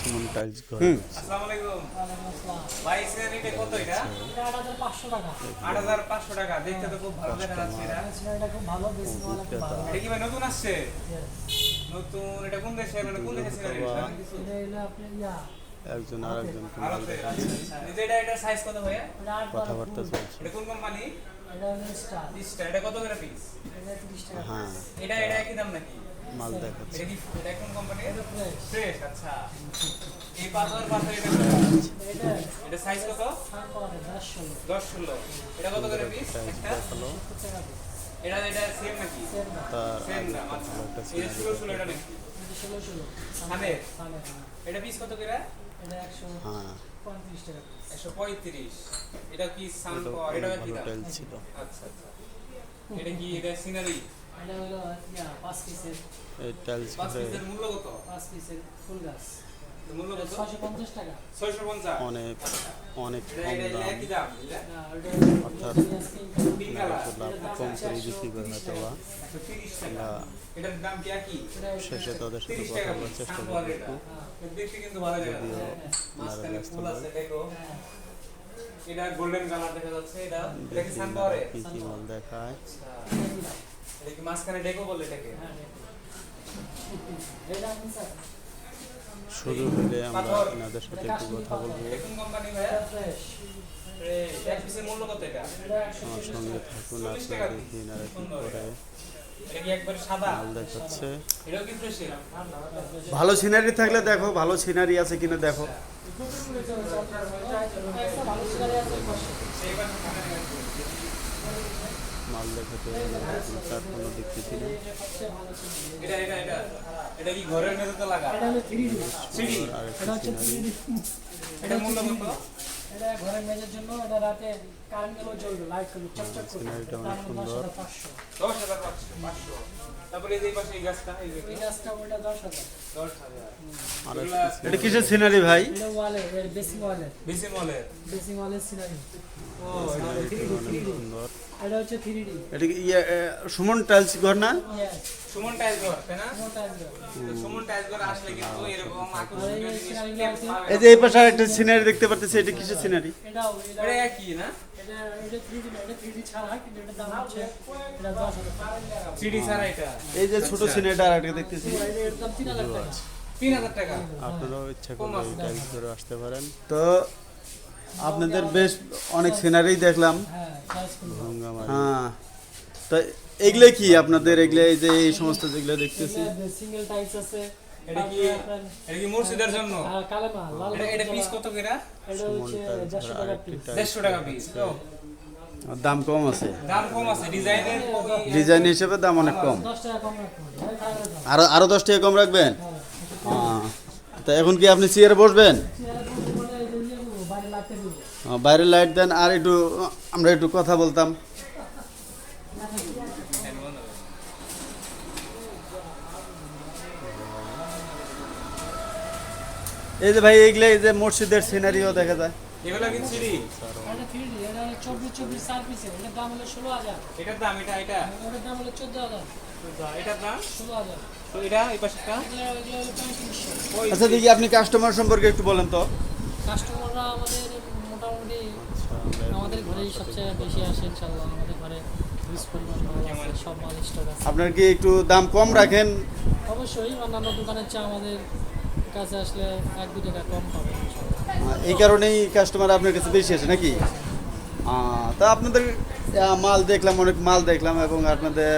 Suman tiles ঘর। আসসালামু আলাইকুম ভাই স্যার এটা কত এটা? এটা আট হাজার পাঁচশো টাকা। আট হাজার পাঁচশো টাকা দেখতে তো খুব ভালো দেখা যাচ্ছে এটা। এটা খুব ভালো বেশি ভালো এটা কি ভাই নতুন আসছে? নতুন এটা কোন দেশে মানে কোন দেশে সিনারি এটা? হলো আপনার ইয়া একজন আর একজন আচ্ছা আচ্ছা। এটা এটা সাইজ কত ভাইয়া? এটা কথাবার্তা চলছে। এটা কোন কোম্পানি এটা হলো স্টার পিসটা এটা কত করে পিস এটা তিরিশ টাকা হ্যাঁ। এটা এটা একই দাম নাকি? মাল দেখাচ্ছে। এটা কি এটা কোন কোম্পানি এটা ফ্রেশ ফ্রেশ আচ্ছা। এই পাথর পাথর এটা এটা এটা সাইজ কত? সাত পাওয়া দশ ষোলো। দশ ষোলো। এটা কত করে পিস একটা? পিস এটা এটা সেম নাকি? সেম না সেম আচ্ছা। এটা ষোলো ষোলো এটা নাকি? ষোলো ষোলো। থানের? থানের। এটা পিস কত করে? এটা একশো পঁয়ত্রিশ টাকা একশো পঁয়ত্রিশ। এটা কি সাউন্ড এটা এটা অনেক কি দাম ছিল। আচ্ছা আচ্ছা। এটা কি এটা সিনারি এটা হলো ইয়া পাঁচ পিসের এই টাইলস পাঁচ পিসের মূল্য কত? পাঁচ পিসের ফুল গাছ। মূল্য কত? ছশো পঞ্চাশ টাকা। ছয়শো পঞ্চাশ? অনেক কম দাম। অর্থাৎ কালার কম করে বিক্রি করবে হয়তো বা একশো আমরা এটার দাম কি একই শেষে তাদের সাথে কথা বলার চেষ্টা করব যদিও মাঝখানে ব্যস্ত হ্যাঁ। এটা গোল্ডেন কালার দেখা যাচ্ছে এটা এটা কি সানপাওয়ারে কি কি মাল দেখায়। আচ্ছা। এটা কি মাঝখানে ডেকো বলে এটাকে? হ্যাঁ, শুরু হলে আমরা। এনাদের সাথে একটু কথা বলব। কোম্পানি ভাইয়া এটা ফ্রেশ এ, এক পিসের মূল্য কত এটা এটা একশো আমার সঙ্গে থাকুন আপনারা দেখি এনারা কি করে মাল দেখাচ্ছে। ভালো সিনারি থাকলে দেখো ভালো সিনারি আছে কিনা দেখো। একটা ভালো সিনারি আছে মাল দেখাতে কারখানা দেখতেছি না এটা সবচেয়ে ভালো সিনারি এটা এটা এটা। এটা কি ঘরের মেঝেতে লাগা? এটা হলো 3D সিঁড়ি আর এটা একটা হচ্ছে সিনারি 3D এটা ঘরের মেঝের জন্য এটা রাতে কারেন্টগুলো জ্বলবে লাইট করবে চকচক করবে সিনারিটা দাম অনেক হলো সুন্দর। 10,500 দশ হাজার পাঁচশো পাঁচশো। তারপরে এই পাশে এই গাছটা এই গাছটা ওটা 10,000 দশ হাজার। এটা কিসের সিনারি ভাই? এটা ওয়ালে এর বেসিং ওয়ালে বিসি মলের বেসিং ওয়ালের সিনারি এটা হচ্ছে 3D এটা কি ইয়ে, সুমন টাইলস ঘর না? সুমন টাইলস ঘর তাই না? মোটা আসবে তো সুমন টাইলস ঘর আসলে কিন্তু এরকম এই। যে এই পাশে একটা সিনারি দেখতে পাচ্ছি এটা কিসের সিনারি এটাও এটা এটা একই না? এটা এটা 3D না এটা 3D ছাড়া কিন্তু এটা। দাম হচ্ছে এটা 10000 টাকা ছাড়া এটা এই যে ছোট সিনারিটা আর একটা দেখতেছি। এর দাম 3000 টাকা। তিন হাজার টাকা? আপনারাও ইচ্ছা করলে টাইলস আসতে পারেন। তো আপনাদের বেশ অনেক সিনারি দেখলাম। হ্যাঁ হ্যাঁ তো এগুলো কি আপনাদের? এগুলো এই যে এই সমস্ত যেগুলো দেখতেছি। সিঙ্গেল টাইলস আছে। এটা কি এটা কি মসজিদের জন্য? হ্যাঁ কালেমা লাল এটা এটা পিস কত করে? এটা হচ্ছে 150 টাকা পিস টাইলস দেড়শো টাকা পিস তো দাম কম আছে। দাম কম আছে ডিজাইনের ডিজাইন হিসেবে দাম অনেক কম। 10 টাকা দাম আরও আরও দশ টাকা কম রাখবেন? হ্যাঁ। তা এখন কি আপনি চেয়ারে বসবেন চেয়ারে বসে বলে এই যে নিয়ে নেব, বাইরে লাইট দেন আর একটু আমরা একটু কথা বলতাম। এই যে ভাই এইগুলো এই যে মসজিদের সিনারিও দেখা যায়। এগুলো কি সিডি? এটা 3D এটা 24 24 চার পিসের এটার দাম হলো 16000 এটার দাম এটা এটা? ওটার দাম হলো 14000 এটার দাম? 16000 তো এটা এই পাশেরটা? এগুলো এগুলো হলো 3500 ওই আচ্ছা দেখি আপনি কাস্টমার সম্পর্কে একটু বলেন তো। কাস্টমাররা আমাদের মোটামুটি আমাদের ঘরেই সবচেয়ে বেশি আসে ইনশাআল্লাহ আমাদের ঘরে সব মাল স্টক আছে। আপনার কি একটু দাম কম রাখেন? অবশ্যই অন্যান্য দোকানের চেয়ে আমাদের কাছে আসলে এক দু টাকা কম পাবে এই কারণেই কাস্টমার আপনার কাছে বেশি আসে নাকি? তা আপনাদের মাল দেখলাম অনেক মাল দেখলাম এবং আপনাদের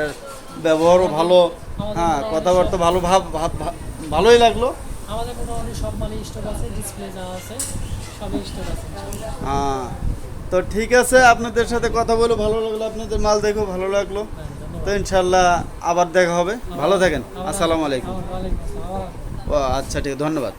ব্যবহারও ভালো। হ্যাঁ কথাবার্তা ভালো ভাব- ভালোই লাগল। আমাদের মোটামুটি সব মালই স্টক আছে ডিসপ্লে যা আছে সবই স্টক আছে। হ্যাঁ তো ঠিক আছে আপনাদের সাথে কথা বলে ভালো লাগল আপনাদের মাল দেখো ভালো লাগল। তো ইনশাল্লাহ আবার দেখা হবে। ভালো থাকেন। আসসালামু আলাইকুম। ও আচ্ছা ঠিক আছে ধন্যবাদ।